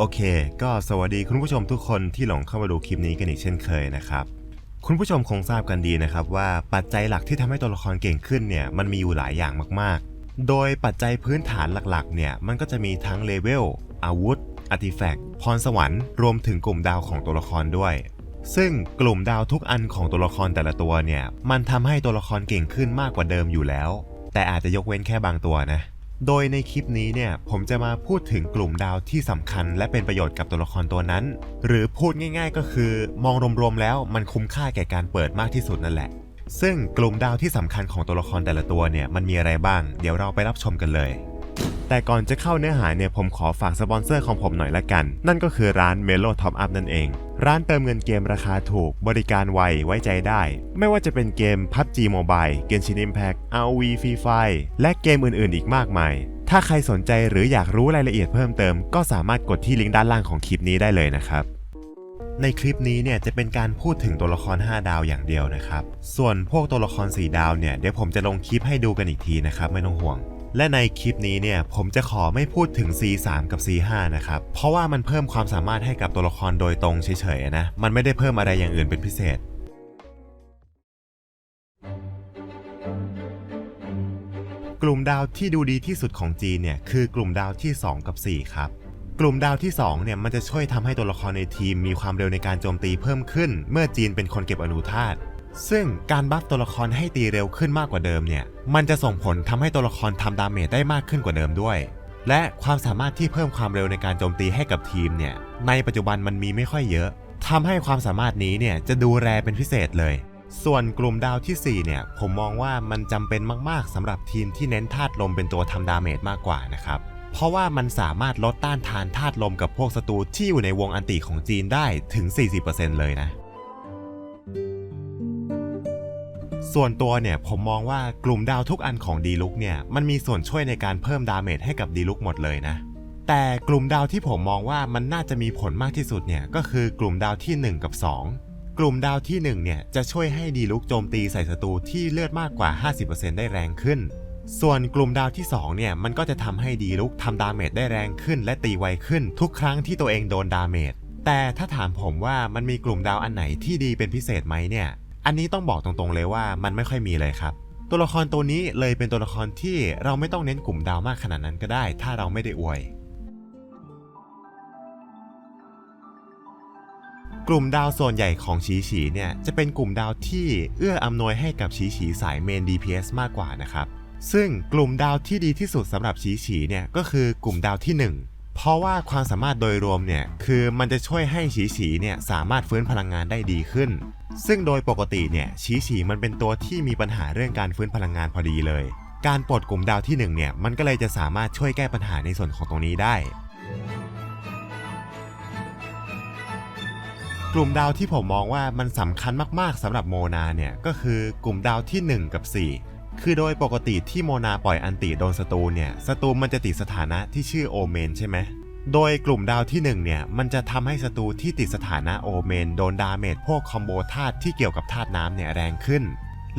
โอเค ก็สวัสดีคุณผู้ชมทุกคนที่หลงเข้ามาดูคลิปนี้กันอีกเช่นเคยนะครับ คุณผู้ชมคงทราบกันดีนะครับว่าปัจจัยหลักที่ทำให้ตัวละครเก่งขึ้นเนี่ยมันมีอยู่หลายอย่างมากๆ โดยปัจจัยพื้นฐานหลักๆ เนี่ยมันก็จะมีทั้งเลเวลอาวุธอาร์ติแฟกต์พรสวรรค์รวมถึงกลุ่มดาวของตัวละครด้วย ซึ่งกลุ่มดาวทุกอันของตัวละครแต่ละตัวเนี่ยมันทำให้ตัวละครเก่งขึ้นมากกว่าเดิมอยู่แล้ว แต่อาจจะยกเว้นแค่บางตัวนะ โดยในคลิปนี้เนี่ยผมจะมาพูดถึงกลุ่มดาวที่สำคัญ และเป็นประโยชน์กับตัวละครตัวนั้น หรือพูดง่ายๆ ก็คือ มองรวมๆแล้วมันคุ้มค่าแก่การเปิดมากที่สุดนั่นแหละ ซึ่งกลุ่มดาวที่สำคัญของตัวละครแต่ละตัวเนี่ยมันมีอะไรบ้าง เดี๋ยวเราไปรับชมกันเลย แต่ก่อนจะเข้าเนื้อหาเนี่ยผมขอฝากสปอนเซอร์ของผมหน่อยละกัน นั่นก็คือร้าน Melo Top Up นั่นเอง ร้านเติมเงินเกมราคาถูก บริการไวไว้ใจได้ ไม่ว่าจะเป็นเกม PUBG Mobile Genshin Impact ROV Free Fire และเกมอื่นๆ อีกมากมาย ถ้าใครสนใจหรืออยากรู้รายละเอียดเพิ่มเติม ก็สามารถกดที่ลิงก์ด้านล่างของคลิปนี้ได้เลยนะครับในคลิปนี้เนี่ยจะเป็นการพูดถึงตัวละคร 5 ดาวอย่างเดียวนะครับ ส่วนพวกตัวละคร 4 ดาวเนี่ยเดี๋ยวผมจะลงคลิปให้ดูกันอีกทีนะครับไม่ต้องห่วง และในคลิปนี้เนี่ยผมจะขอไม่พูดถึง C3 กับ C5 นะครับ เพราะว่ามันเพิ่มความสามารถให้กับตัวละครโดยตรงเฉยๆนะ มันไม่ได้เพิ่มอะไรอย่างอื่นเป็นพิเศษกลุ่มดาวที่ดูดีที่สุดของจีนเนี่ยคือกลุ่มดาวที่ 2 กับ 4 ครับ กลุ่มดาวที่2เนี่ยมันจะช่วยทำให้ตัวละครในทีมมีความเร็วในการโจมตีเพิ่มขึ้น เมื่อจีนเป็นคนเก็บอนุธาตุ ซึ่งการบัฟตัวละครให้ตีเร็วขึ้นมากกว่าเดิมเนี่ย มันจะส่งผลทำให้ตัวละครทำดาเมจได้มากขึ้นกว่าเดิมด้วย และความสามารถที่เพิ่มความเร็วในการโจมตีให้กับทีมเนี่ย ในปัจจุบันมันมีไม่ค่อยเยอะทำให้ความสามารถนี้เนี่ยจะดูแรเป็นพิเศษเลย ส่วนกลุ่มดาวทีสี่4 เนี่ย ผมมองว่ามันจำเป็นมาก ๆสำหรับทีมที่เน้นธาตุลมเป็นตัวทำดาเมจมากกว่านะครับเพราะว่ามันสามารถลดต้านทานธาตุลมกับพวกศัตรูที่อยู่ในวงอันติของจีนได้ถึง 40%เลยนะ ส่วนตัวเนี่ยผมมองว่ากลุ่มดาวทุกอันของดีลุกเนี่ยมันมีส่วนช่วยในการเพิ่มดาเมจให้กับดีลุกหมดเลยนะ แต่กลุ่มดาวที่ผมมองว่ามันน่าจะมีผลมากที่สุดเนี่ยก็คือกลุ่มดาวที่ 1 กับ 2 กลุ่มดาวที่ 1 เนี่ยจะช่วยให้ดีลุกโจมตีใส่ศัตรูที่เลือดมากกว่า 50%ได้แรงขึ้น ส่วนกลุ่มดาวที่2เนี่ยมันก็จะทำให้ดีลุกทำดาเมจได้แรงขึ้น และตีไวขึ้น ทุกครั้งที่ตัวเองโดนดาเมจแต่ถ้าถามผมว่ามันมีกลุ่มดาวอันไหนที่ดีเป็นพิเศษไหมเนี่ย อันนี้ต้องบอกตรงๆเลยว่ามันไม่ค่อยมีเลยครับ ตัวละครตัวนี้เลยเป็นตัวละครที่เราไม่ต้องเน้นกลุ่มดาวมากขนาดนั้นก็ได้ ถ้าเราไม่ได้อวย กลุ่มดาวส่วนใหญ่ของฉีฉีเนี่ยจะเป็นกลุ่มดาวที่เอื้ออำนวยให้กับฉีฉีสายเมน DPS มากกว่านะครับซึ่งกลุ่มดาวที่ดีที่สุดสำหรับฉีฉีเนี่ยก็คือกลุ่มดาวที่ 1 เพราะว่าความสามารถโดยรวมเนี่ยคือมันจะช่วยให้ฉีฉีเนี่ยสามารถฟื้นพลังงานได้ดีขึ้น ซึ่งโดยปกติเนี่ยฉีฉีมันเป็นตัวที่มีปัญหาเรื่องการฟื้นพลังงานพอดีเลย การปลดกลุ่มดาวที่1เนี่ยมันก็เลยจะสามารถช่วยแก้ปัญหาในส่วนของตรงนี้ได้ กลุ่มดาวที่ผมมองว่ามันสำคัญมากๆสำหรับโมนาเนี่ยก็คือกลุ่มดาวที่ 1 กับ 4 คือโดยปกติที่โมนาปล่อยอันติโดนศัตรูเนี่ยศัตรูมันจะติดสถานะที่ชื่อโอเมนใช่ไหมโดยกลุ่มดาวที่1เนี่ยมันจะทำให้ศัตรูที่ติดสถานะโอเมนโดนดาเมจพวกคอมโบธาตุที่เกี่ยวกับธาตุน้ำเนี่ยแรงขึ้น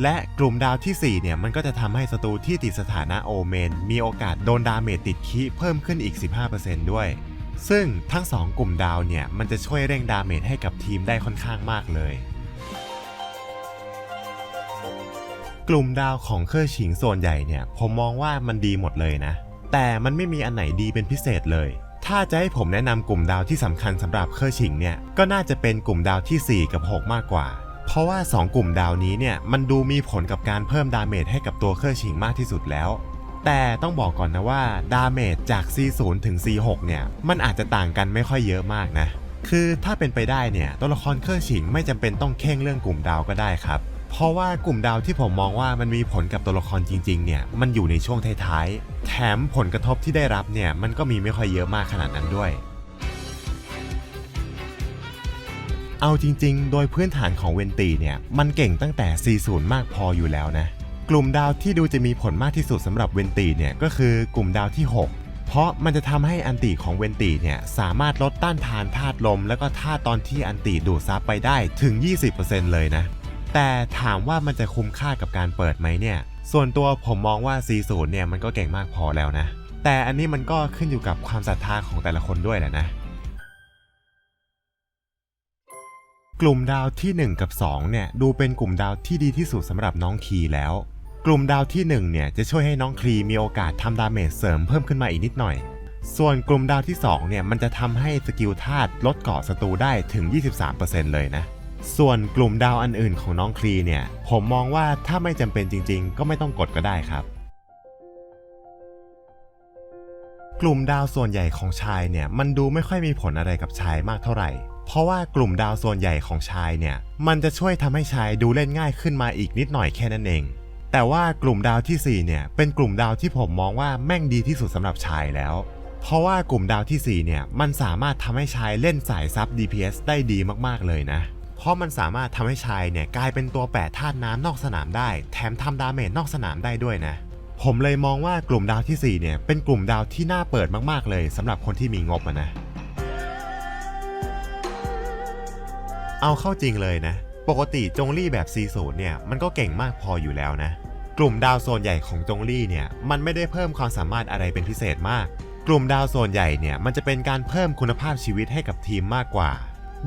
และกลุ่มดาวที่4เนี่ยมันก็จะทำให้ศัตรูที่ติดสถานะโอเมนมีโอกาสโดนดาเมจติดคีเพิ่มขึ้นอีก 15%ด้วย ซึ่งทั้ง 2 กลุ่มดาวเนี่ยมันจะช่วยเร่งดาเมจให้กับทีมได้ค่อนข้างมากเลย กลุ่มดาวของเคอร์ชิงส่วนใหญ่เนี่ย ผมมองว่ามันดีหมดเลยนะ แต่มันไม่มีอันไหนดีเป็นพิเศษเลย ถ้าจะให้ผมแนะนำกลุ่มดาวที่สำคัญสำหรับเคอร์ชิงเนี่ย ก็น่าจะเป็นกลุ่มดาวที่ 4 กับ 6 มากกว่า เพราะว่า 2 กลุ่มดาวนี้เนี่ย มันดูมีผลกับการเพิ่มดาเมจให้กับตัวเคอร์ชิงมากที่สุดแล้ว แต่ต้องบอกก่อนนะว่าดาเมจจาก C0 ถึง C6 เนี่ย มันอาจจะต่างกันไม่ค่อยเยอะมากนะ คือถ้าเป็นไปได้เนี่ย ตัวละครเคอร์ชิงไม่จำเป็นต้องเข่งเรื่องกลุ่มดาวก็ได้ครับ เพราะว่ากลุ่มดาวที่ผมมองว่ามันมีผลกับตัวละครจริงๆ เนี่ย มันอยู่ในช่วงท้ายๆ แถมผลกระทบที่ได้รับเนี่ย มันก็มีไม่ค่อยเยอะมากขนาดนั้นด้วย เอาจริงๆ โดยพื้นฐานของเวนตีเนี่ย มันเก่งตั้งแต่ 40 มากพออยู่แล้วนะ กลุ่มดาวที่ดูจะมีผลมากที่สุดสำหรับเวนตีเนี่ย ก็คือกลุ่มดาวที่ 6เพราะมันจะทำให้อันติของเวนตีเนี่ยสามารถลดต้านทานธาตุลม แล้วก็ธาตุตอนที่อันติดูดซับไปได้ถึง 20%เลยนะ แต่ถามว่ามันจะคุ้มค่ากับการเปิดไหมเนี่ย ส่วนตัวผมมองว่า C0 เนี่ยมันก็เก่งมากพอแล้วนะ แต่อันนี้มันก็ขึ้นอยู่กับความศรัทธาของแต่ละคนด้วยแหละนะ กลุ่มดาวที่ 1 กับ 2 เนี่ยดูเป็นกลุ่มดาวที่ดีที่สุดสำหรับน้องคีแล้ว กลุ่มดาวที่ 1 เนี่ยจะช่วยให้น้องคีมีโอกาสทำดาเมจเสริมเพิ่มขึ้นมาอีกนิดหน่อย ส่วนกลุ่มดาวที่2เนี่ยมันจะทำให้สกิลธาตุลดเกาะศัตรูได้ถึง 23%เลยนะ ส่วนกลุ่มดาวอันอื่นของน้องคลีเนี่ย ผมมองว่าถ้าไม่จำเป็นจริง ๆ ก็ไม่ต้องกดก็ได้ครับ กลุ่มดาวส่วนใหญ่ของชายเนี่ย มันดูไม่ค่อยมีผลอะไรกับชายมากเท่าไหร่ เพราะว่ากลุ่มดาวส่วนใหญ่ของชายเนี่ย มันจะช่วยทำให้ชายดูเล่นง่ายขึ้นมาอีกนิดหน่อยแค่นั้นเอง แต่ว่ากลุ่มดาวทีสี่4 เนี่ย เป็นกลุ่มดาวที่ผมมองว่าแม่งดีที่สุดสำหรับชายแล้วเพราะว่ากลุ่มดาวทีสี่4 เนี่ย มันสามารถทำให้ชายเล่นสายซับ DPS ได้ดีมาก ๆ เลยนะ เพราะมันสามารถทำให้ชายเนี่ยกลายเป็นตัวแปรธาตุน้ำนอกสนามได้ แถมทำดาเมจนอกสนามได้ด้วยนะ ผมเลยมองว่ากลุ่มดาวทีสี่4เนี่ยเป็นกลุ่มดาวที่น่าเปิดมากๆ เลยสำหรับคนที่มีงบะนะ เอาเข้าจริงเลยนะ ปกติจงลี่แบบ C0 เนี่ยมันก็เก่งมากพออยู่แล้วนะ กลุ่มดาวโซนใหญ่ของจงลี่เนี่ยมันไม่ได้เพิ่มความสามารถอะไรเป็นพิเศษมาก กลุ่มดาวโซนใหญ่เนี่ยมันจะเป็นการเพิ่มคุณภาพชีวิตให้กับทีมมากกว่า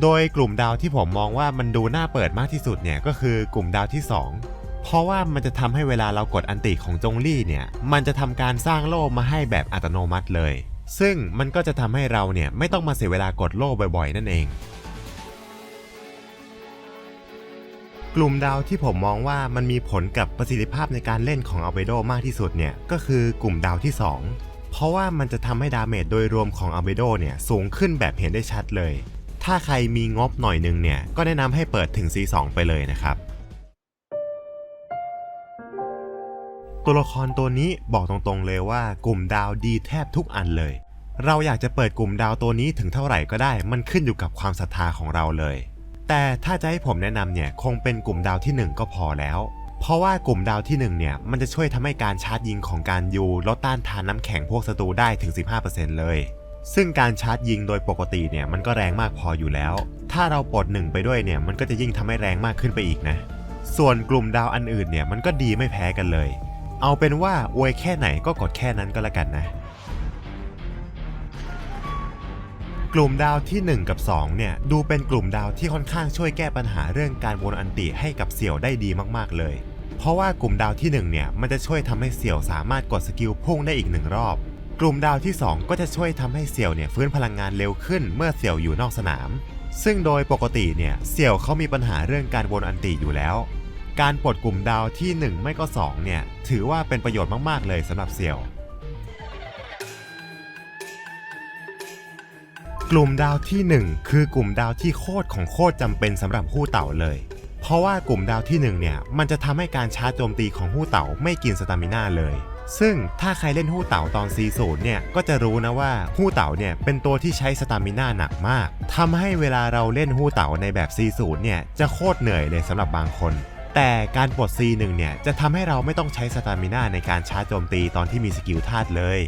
โดยกลุ่มดาวที่ผมมองว่ามันดูน่าเปิดมากที่สุดเนี่ยก็คือกลุ่มดาวที่ 2 เพราะว่ามันจะทำให้เวลาเรากดอันติของจงลี่เนี่ย มันจะทำการสร้างโล่มาให้แบบอัตโนมัติเลย ซึ่งมันก็จะทำให้เราเนี่ยไม่ต้องมาเสียเวลากดโล่บ่อยๆ นั่นเอง กลุ่มดาวที่ผมมองว่ามันมีผลกับประสิทธิภาพในการเล่นของอัลเบโดมากที่สุดเนี่ยก็คือกลุ่มดาวที่ 2 เพราะว่ามันจะทำให้ดาเมจโดยรวมของอัลเบโดเนี่ยสูงขึ้นแบบเห็นได้ชัดเลย ถ้าใครมีงบหน่อยหนึงเนี่ย ก็แนะนำให้เปิดถึง C2 ไปเลยนะครับ ตัวละครตัวนี้บอกตรงๆเลยว่ากลุ่มดาวดีแทบทุกอันเลย เราอยากจะเปิดกลุ่มดาวตัวนี้ถึงเท่าไหร่ก็ได้ มันขึ้นอยู่กับความศรัทธาของเราเลย แต่ถ้าจะให้ผมแนะนำเนี่ยคงเป็นกลุ่มดาวที่ 1 ก็พอแล้วเพราะว่ากลุ่มดาวที่1เนี่ยมันจะช่วยทำให้การชาร์จยิงของการยูลดต้านทานน้ำแข็งพวกศัตรูได้ถึง 15%เลย ซึ่งการชาร์จยิงโดยปกติเนี่ยมันก็แรงมากพออยู่แล้ว ถ้าเราปลดหนึ่งไปด้วยเนี่ยมันก็จะยิ่งทำให้แรงมากขึ้นไปอีกนะ ส่วนกลุ่มดาวอันอื่นเนี่ยมันก็ดีไม่แพ้กันเลย เอาเป็นว่าอวยแค่ไหนก็กดแค่นั้นก็แล้วกันนะ กลุ่มดาวที่ 1 กับ 2 เนี่ยดูเป็นกลุ่มดาวที่ค่อนข้างช่วยแก้ปัญหาเรื่องการวนอันติให้กับเสี่ยวได้ดีมากๆเลย เพราะว่ากลุ่มดาวที่1เนี่ยมันจะช่วยทำให้เสี่ยวสามารถกดสกิลพุ่งได้อีกหนึ่งรอบ ลุ่มดาวที่ 2 ก็จะช่วยทำให้เสี่ยวเนี่ยฟื้นพลังงานเร็วขึ้นเมื่อเสี่ยวอยู่นอกสนาม ซึ่งโดยปกติเนี่ยเสี่ยวเขามีปัญหาเรื่องการวนอันติอยู่แล้ว การปลดกลุ่มดาวที่ 1 ไม่ก็ 2 เนี่ยถือว่าเป็นประโยชน์มากๆเลยสำหรับเสี่ยว กลุ่มดาวที่ 1 คือกลุ่มดาวที่โคตรของโคตรจำเป็นสำหรับหู้เต่าเลย เพราะว่ากลุ่มดาวที่1เนี่ยมันจะทำให้การชาร์จโจมตีของหู้เต่าไม่กินสตามิน่าเลย ซึ่งถ้าใครเล่นหู้เต่าตอน C0 เนี่ย ก็จะรู้นะว่าหู้เต่าเนี่ยเป็นตัวที่ใช้สตามิน่าหนักมากทำให้เวลาเราเล่นหู้เต่าในแบบ C0 เนี่ยจะโคตรเหนื่อยเลยสำหรับบางคน แต่การปลด C1 เนี่ยจะทำให้เราไม่ต้องใช้สตามิน่าในการชาร์จโจมตีตอนที่มีสกิลธาตุเลย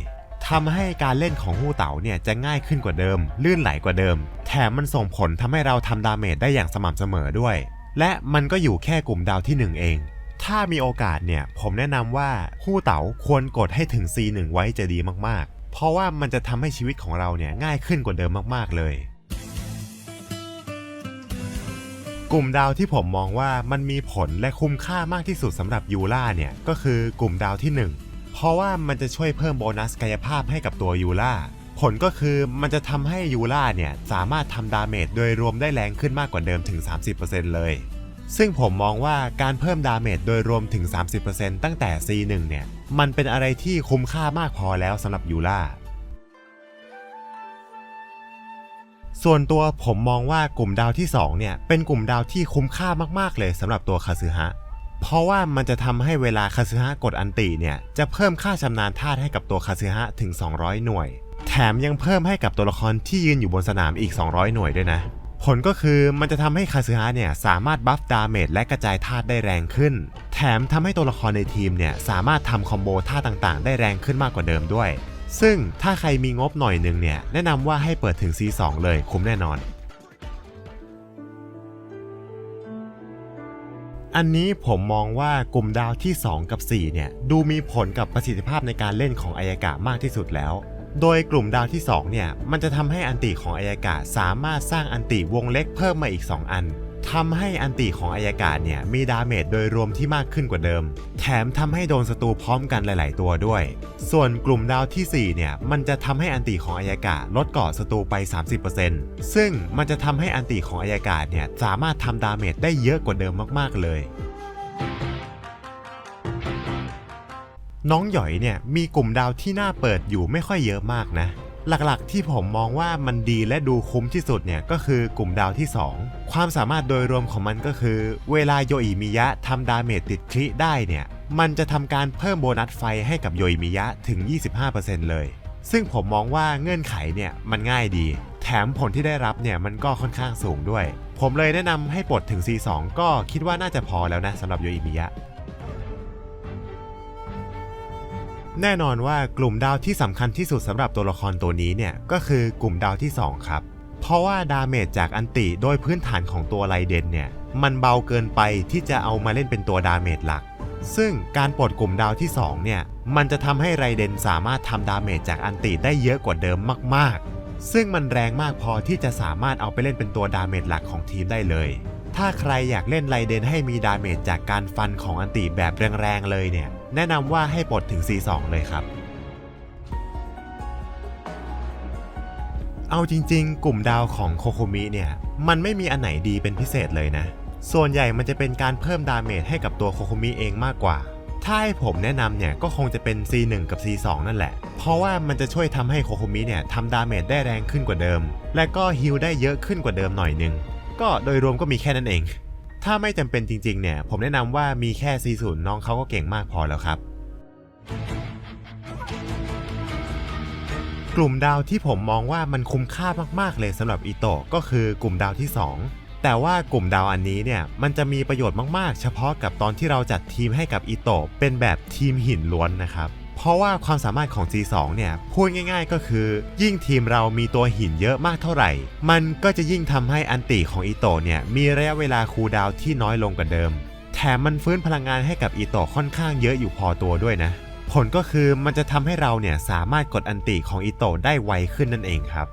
ทำให้การเล่นของฮู้เต๋าเนี่ยจะง่ายขึ้นกว่าเดิม ลื่นไหลกว่าเดิม แถมมันส่งผลทำให้เราทำดาเมจได้อย่างสม่ำเสมอด้วย และมันก็อยู่แค่กลุ่มดาวที่ 1 เอง ถ้ามีโอกาสเนี่ย ผมแนะนำว่าฮู้เต๋าควรกดให้ถึง C1 ไว้จะดีมากๆ เพราะว่ามันจะทำให้ชีวิตของเราเนี่ยง่ายขึ้นกว่าเดิมมากๆเลย กลุ่มดาวที่ผมมองว่ามันมีผลและคุ้มค่ามากที่สุดสำหรับยูล่าเนี่ย ก็คือกลุ่มดาวที่ 1 เพราะว่ามันจะช่วยเพิ่มโบนัสกายภาพให้กับตัวยูล่าผลก็คือมันจะทำให้ยูล่าเนี่ยสามารถทำดาเมจโดยรวมได้แรงขึ้นมากกว่าเดิมถึง 30%เลย ซึ่งผมมองว่าการเพิ่มดาเมจโดยรวมถึง 30%ตั้งแต่ C1 เนี่ย มันเป็นอะไรที่คุ้มค่ามากพอแล้วสำหรับยูล่า ส่วนตัวผมมองว่ากลุ่มดาวที่ 2 เนี่ย เป็นกลุ่มดาวที่คุ้มค่ามากๆเลยสำหรับตัวคาซึฮะ เพราะว่ามันจะทำให้เวลาคาซึฮะกดอันติเนี่ย จะเพิ่มค่าชำนาญธาตุให้กับตัวคาซึฮะถึง 200 หน่วย แถมยังเพิ่มให้กับตัวละครที่ยืนอยู่บนสนามอีก 200 หน่วยด้วยนะ ผลก็คือมันจะทำให้คาซึฮะเนี่ยสามารถบัฟดาเมจและกระจายธาตุได้แรงขึ้น แถมทำให้ตัวละครในทีมเนี่ยสามารถทำคอมโบท่าต่างๆ ได้แรงขึ้นมากกว่าเดิมด้วย ซึ่งถ้าใครมีงบหน่อยหนึ่งเนี่ยแนะนำว่าให้เปิดถึง C2 เลยคุ้มแน่นอน อันนี้ผมมองว่ากลุ่มดาวที่ 2 กับ 4 เนี่ยดูมีผลกับประสิทธิภาพในการเล่นของอายากะมากที่สุดแล้ว โดยกลุ่มดาวที่2เนี่ยมันจะทำให้อันติของอายากะสามารถสร้างอันติวงเล็กเพิ่มมาอีก 2 อันแทำให้อันติของอายากาศเนี่ยมีดาเมจโดยรวมที่มากขึ้นกว่าเดิม แถมทำให้โดนศัตรูพร้อมกันหลาย ๆ ตัวด้วย ส่วนกลุ่มดาวทีสี่4 เนี่ยมันจะทำให้อันติของอายากาศลดเกาะศัตรูไป 30%ซึ่งมันจะทำให้อันติของอายากาศเนี่ยสามารถทำดาเมจได้เยอะกว่าเดิมมาก ๆ เลย น้องหยอยเนี่ยมีกลุ่มดาวที่น่าเปิดอยู่ไม่ค่อยเยอะมากนะ หลักๆที่ผมมองว่ามันดีและดูคุ้มที่สุดเนี่ยก็คือกลุ่มดาวที่ 2 ความสามารถโดยรวมของมันก็คือ เวลาโยอิมิยะทำดาเมจติดคลิได้เนี่ยมันจะทำการเพิ่มโบนัสไฟให้กับโยอิมิยะถึง 25%เลย ซึ่งผมมองว่าเงื่อนไขเนี่ยมันง่ายดี แถมผลที่ได้รับเนี่ยมันก็ค่อนข้างสูงด้วย ผมเลยแนะนำให้ปลดถึง C2 ก็คิดว่าน่าจะพอแล้วนะสำหรับโยอิมิยะ แน่นอนว่ากลุ่มดาวที่สำคัญที่สุดสำหรับตัวละครตัวนี้เนี่ยก็คือกลุ่มดาวที่ 2 ครับ เพราะว่าดาเมจจากอันติโดยพื้นฐานของตัวไรเดนเนี่ยมันเบาเกินไปที่จะเอามาเล่นเป็นตัวดาเมจหลัก ซึ่งการปลดกลุ่มดาวที่ 2 เนี่ยมันจะทำให้ไรเดนสามารถทำดาเมจจากอันติได้เยอะกว่าเดิมมากๆ ซึ่งมันแรงมากพอที่จะสามารถเอาไปเล่นเป็นตัวดาเมจหลักของทีมได้เลยถ้าใครอยากเล่นไรเดนให้มีดาเมจจากการฟันของอันติแบบแรงๆเลยเนี่ย แนะนำว่าให้ปลดถึง C2 เลยครับ เอาจริงๆ กลุ่มดาวของโคโคมิเนี่ย มันไม่มีอันไหนดีเป็นพิเศษเลยนะ ส่วนใหญ่มันจะเป็นการเพิ่มดาเมจให้กับตัวโคโคมิเองมากกว่า ถ้าให้ผมแนะนำเนี่ย ก็คงจะเป็น C1 กับ C2 นั่นแหละ เพราะว่ามันจะช่วยทำให้โคโคมิเนี่ยทำดาเมจได้แรงขึ้นกว่าเดิม และก็ฮิลได้เยอะขึ้นกว่าเดิมหน่อยนึง ก็โดยรวมก็มีแค่นั้นเอง ถ้าไม่จำเป็นจริงๆ เนี่ย ผมแนะนำว่ามีแค่ C0 น้องเขาก็เก่งมากพอแล้วครับ กลุ่มดาวที่ผมมองว่ามันคุ้มค่ามากๆเลยสำหรับอิโตะก็คือกลุ่มดาวที่ 2 แต่ว่ากลุ่มดาวอันนี้เนี่ยมันจะมีประโยชน์มากๆ เฉพาะกับตอนที่เราจัดทีมให้กับอิโตะเป็นแบบทีมหินล้วนนะครับ ราะว่าความสามารถของ G2 เนี่ยพูดง่าย ๆ ก็คือ ยิ่งทีมเรามีตัวหินเยอะมากเท่าไหร่ มันก็จะยิ่งทำให้อันติของอิโตเนี่ยมีระยะเวลาคูลดาวที่น้อยลงกว่าเดิม แถมมันฟื้นพลังงานให้กับอิโตค่อนข้างเยอะอยู่พอตัวด้วยนะ ผลก็คือมันจะทำให้เราเนี่ยสามารถกดอันติของอิโตได้ไวขึ้นนั่นเองครับ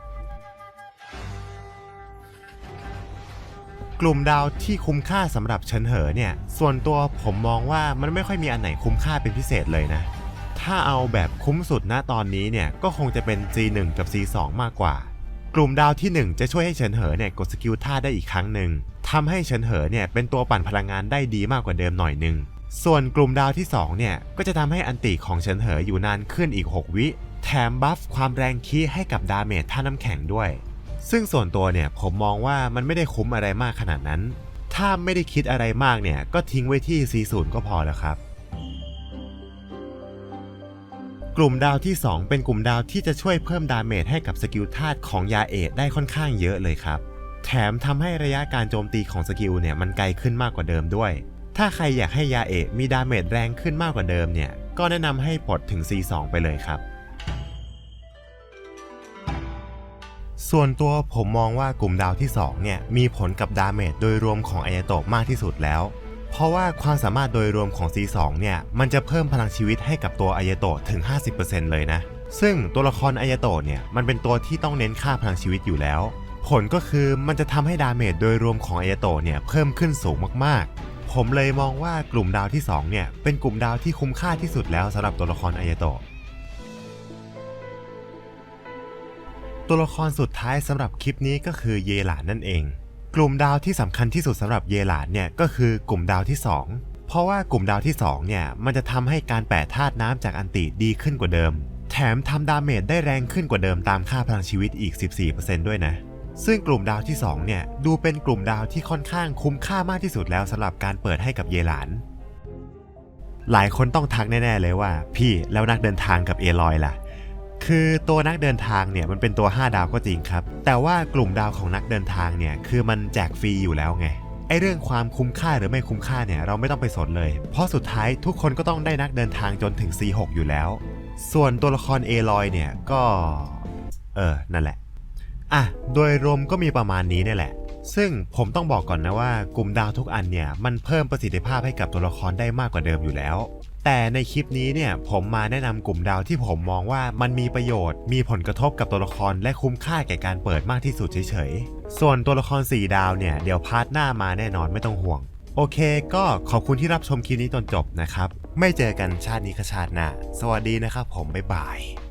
กลุ่มดาวที่คุ้มค่าสำหรับเฉินเหอเนี่ย ส่วนตัวผมมองว่ามันไม่ค่อยมีอันไหนคุ้มค่าเป็นพิเศษเลยนะ ถ้าเอาแบบคุ้มสุดณตอนนี้เนี่ยก็คงจะเป็น G1 กับ C2 มากกว่า กลุ่มดาวที่ 1 จะช่วยให้เฉินเหอเนี่ยกดสกิลท่าได้อีกครั้งหนึ่งทำให้เฉินเหอเนี่ยเป็นตัวปั่นพลังงานได้ดีมากกว่าเดิมหน่อยหนึ่งส่วนกลุ่มดาวที่2เนี่ยก็จะทำให้อันติของเฉินเหออยู่นานขึ้นอีก 6 วิ แถมบัฟความแรงคีให้กับดาเมจท่าน้ำแข็งด้วย ซึ่งส่วนตัวเนี่ยผมมองว่ามันไม่ได้คุ้มอะไรมากขนาดนั้น ถ้าไม่ได้คิดอะไรมากเนี่ยก็ทิ้งไว้ที่ C0 ก็พอแล้วครับ กลุ่มดาวที่ 2 เป็นกลุ่มดาวที่จะช่วยเพิ่มดาเมจให้กับสกิลธาตุของยาเอทได้ค่อนข้างเยอะเลยครับ แถมทำให้ระยะการโจมตีของสกิลเนี่ยมันไกลขึ้นมากกว่าเดิมด้วย ถ้าใครอยากให้ยาเอะมีดาเมจแรงขึ้นมากกว่าเดิมเนี่ย ก็แนะนำให้ปลดถึง C2 ไปเลยครับ ส่วนตัวผมมองว่ากลุ่มดาวที่ 2 เนี่ยมีผลกับดาเมจโดยรวมของอายโตมากที่สุดแล้ว เพราะว่าความสามารถโดยรวมของ C2 เนี่ย มันจะเพิ่มพลังชีวิตให้กับตัวอายโตะถึง 50%เลยนะ ซึ่งตัวละครอายโตะเนี่ย มันเป็นตัวที่ต้องเน้นค่าพลังชีวิตอยู่แล้ว ผลก็คือมันจะทำให้ดาเมจโดยรวมของอายโตะเนี่ยเพิ่มขึ้นสูงมากๆ ผมเลยมองว่ากลุ่มดาวที่ 2 เนี่ย เป็นกลุ่มดาวที่คุ้มค่าที่สุดแล้วสำหรับตัวละครอายโตะตัวละครสุดท้ายสำหรับคลิปนี้ก็คือเยหลานนั่นเอง กลุ่มดาวที่สำคัญที่สุดสำหรับเยหลานเนี่ยก็คือกลุ่มดาวที่ 2 เพราะว่ากลุ่มดาวที่2เนี่ยมันจะทำให้การแปะธาตุน้ำจากอันติดีขึ้นกว่าเดิม แถมทำดาเมจได้แรงขึ้นกว่าเดิมตามค่าพลังชีวิตอีก 14%ด้วยนะซึ่งกลุ่มดาวที่2เนี่ยดูเป็นกลุ่มดาวที่ค่อนข้างคุ้มค่ามากที่สุดแล้วสำหรับการเปิดให้กับเยหลาน หลายคนต้องทักแน่ๆเลยว่า พี่แล้วนักเดินทางกับเอลอยล่ะ คือตัวนักเดินทางเนี่ยมันเป็นตัว 5 ดาวก็จริงครับ แต่ว่ากลุ่มดาวของนักเดินทางเนี่ยคือมันแจกฟรีอยู่แล้วไงไอเรื่องความคุ้มค่าหรือไม่คุ้มค่าเนี่ยเราไม่ต้องไปสนเลย เพราะสุดท้ายทุกคนก็ต้องได้นักเดินทางจนถึง C6 อยู่แล้ว ส่วนตัวละครเอลอยเนี่ยก็ เออนั่นแหละอะโดยรวมก็มีประมาณนี้นี่แหละ ซึ่งผมต้องบอกก่อนนะว่ากลุ่มดาวทุกอันเนี่ยมันเพิ่มประสิทธิภาพให้กับตัวละครได้มากกว่าเดิมอยู่แล้ว แต่ในคลิปนี้เนี่ยผมมาแนะนำกลุ่มดาวที่ผมมองว่ามันมีประโยชน์ มีผลกระทบกับตัวละครและคุ้มค่าแก่การเปิดมากที่สุดเฉยๆ ส่วนตัวละคร 4 ดาวเนี่ยเดี๋ยวพาร์ทหน้ามาแน่นอนไม่ต้องห่วง โอเคก็ขอบคุณที่รับชมคลิปนี้จนจบนะครับ ไม่เจอกันชาตินี้ก็ชาติหน้า สวัสดีนะครับผมบ๊ายบาย